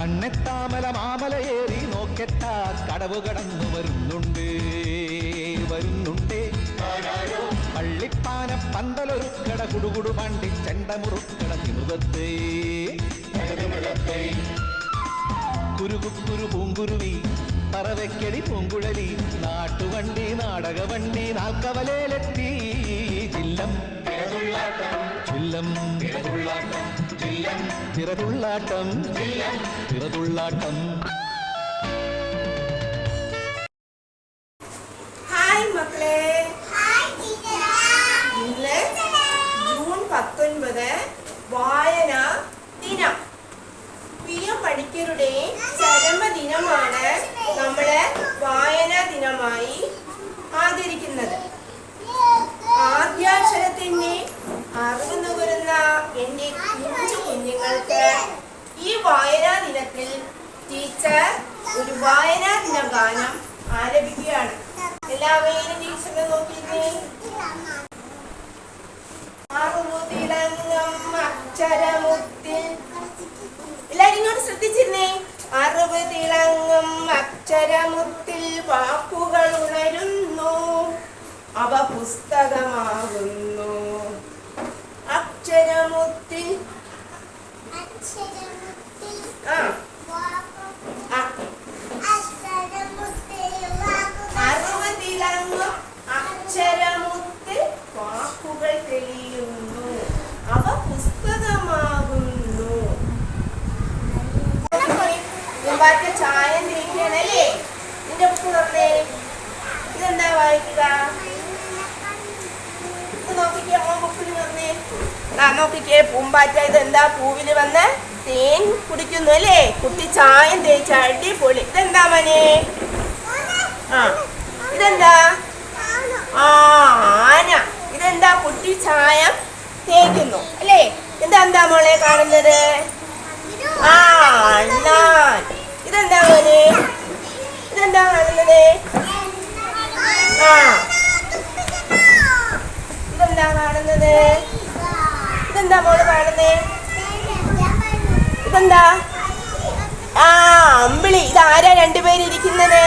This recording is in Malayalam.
കണ്ണെത്താമല മാമലയേറി നോക്കട്ട കടവ് കടന്നു വരുന്നുണ്ട് വരുന്നുണ്ട്. പള്ളിപ്പാന പന്തലൊരുക്കട കുടുകുടു പണ്ടി ചെണ്ടമുറുക്കട തിരുവത്ത് കുരുകുക്കുരു പൂങ്കുരുവി പറവയ്ക്കടി പൂങ്കുഴലി നാട്ടുവണ്ടി നാടകവണ്ടി നാൽക്കവലയിലെത്തി ചില്ലം. ചില്ലം ചിറതുള്ളാട്ടം ചിറതുള്ളാട്ടം ഹായ് മക്കളെ ഇന്ന് ജൂൺ പത്തൊൻപത് വായന ദിനം പി എം പണിക്കരുടെ ചരമദിനമാണ് കുഞ്ഞുങ്ങൾക്ക് ഈ വായനാ ദിനത്തിൽ ടീച്ചർ ഒരു വായനാ ദിന ഗാനം ആലപിക്കുകയാണ്. എല്ലാവരും ടീച്ചറിനെ നോക്കിയിരുന്നേ അറുതിളങ്ങം അക്ഷരമുത്തിൽ. എല്ലാരും ഇങ്ങോട്ട് ശ്രദ്ധിച്ചിരുന്നേ? അറിവ് തിളങ്ങും അക്ഷരമുത്തിൽ വാക്കുകൾ ഉണരുന്നു. അവ പുസ്തകമാകുന്നു. അവ പുസ്തകമാകുന്നു. ചായ തേക്കണല്ലേ നിന്റെ ബുക്ക് ഇതെന്താ വായിക്കുക? ഇത് നോക്കിക്കേ ആ ബുക്കിൽ വന്നേ. ആ നോക്കിക്കേ പൂമ്പാറ്റ ഇതെന്താ പൂവിൽ വന്ന് തേൻ കുടിക്കുന്നു അല്ലേ? കുട്ടി ചായം തേച്ച അടിപൊളി. ഇതെന്താ മനെ? ആ ഇതെന്താ? ആ ആന. ഇതെന്താ കുട്ടി ചായം? തേക്കുന്നു. അല്ലേ? എന്താ എന്താ മോളെ കാണുന്നത്? ആ ഇതെന്താ മോനെ? ഇതെന്താ കാണുന്നത്? ആ. ഇതെന്താ കാണുന്നത്? ഇതെന്താ മോൾ കാണുന്നേ? ഇതെന്താ? ആ അമ്പിളി. ഇതാരാ രണ്ടുപേരിരിക്കുന്നത്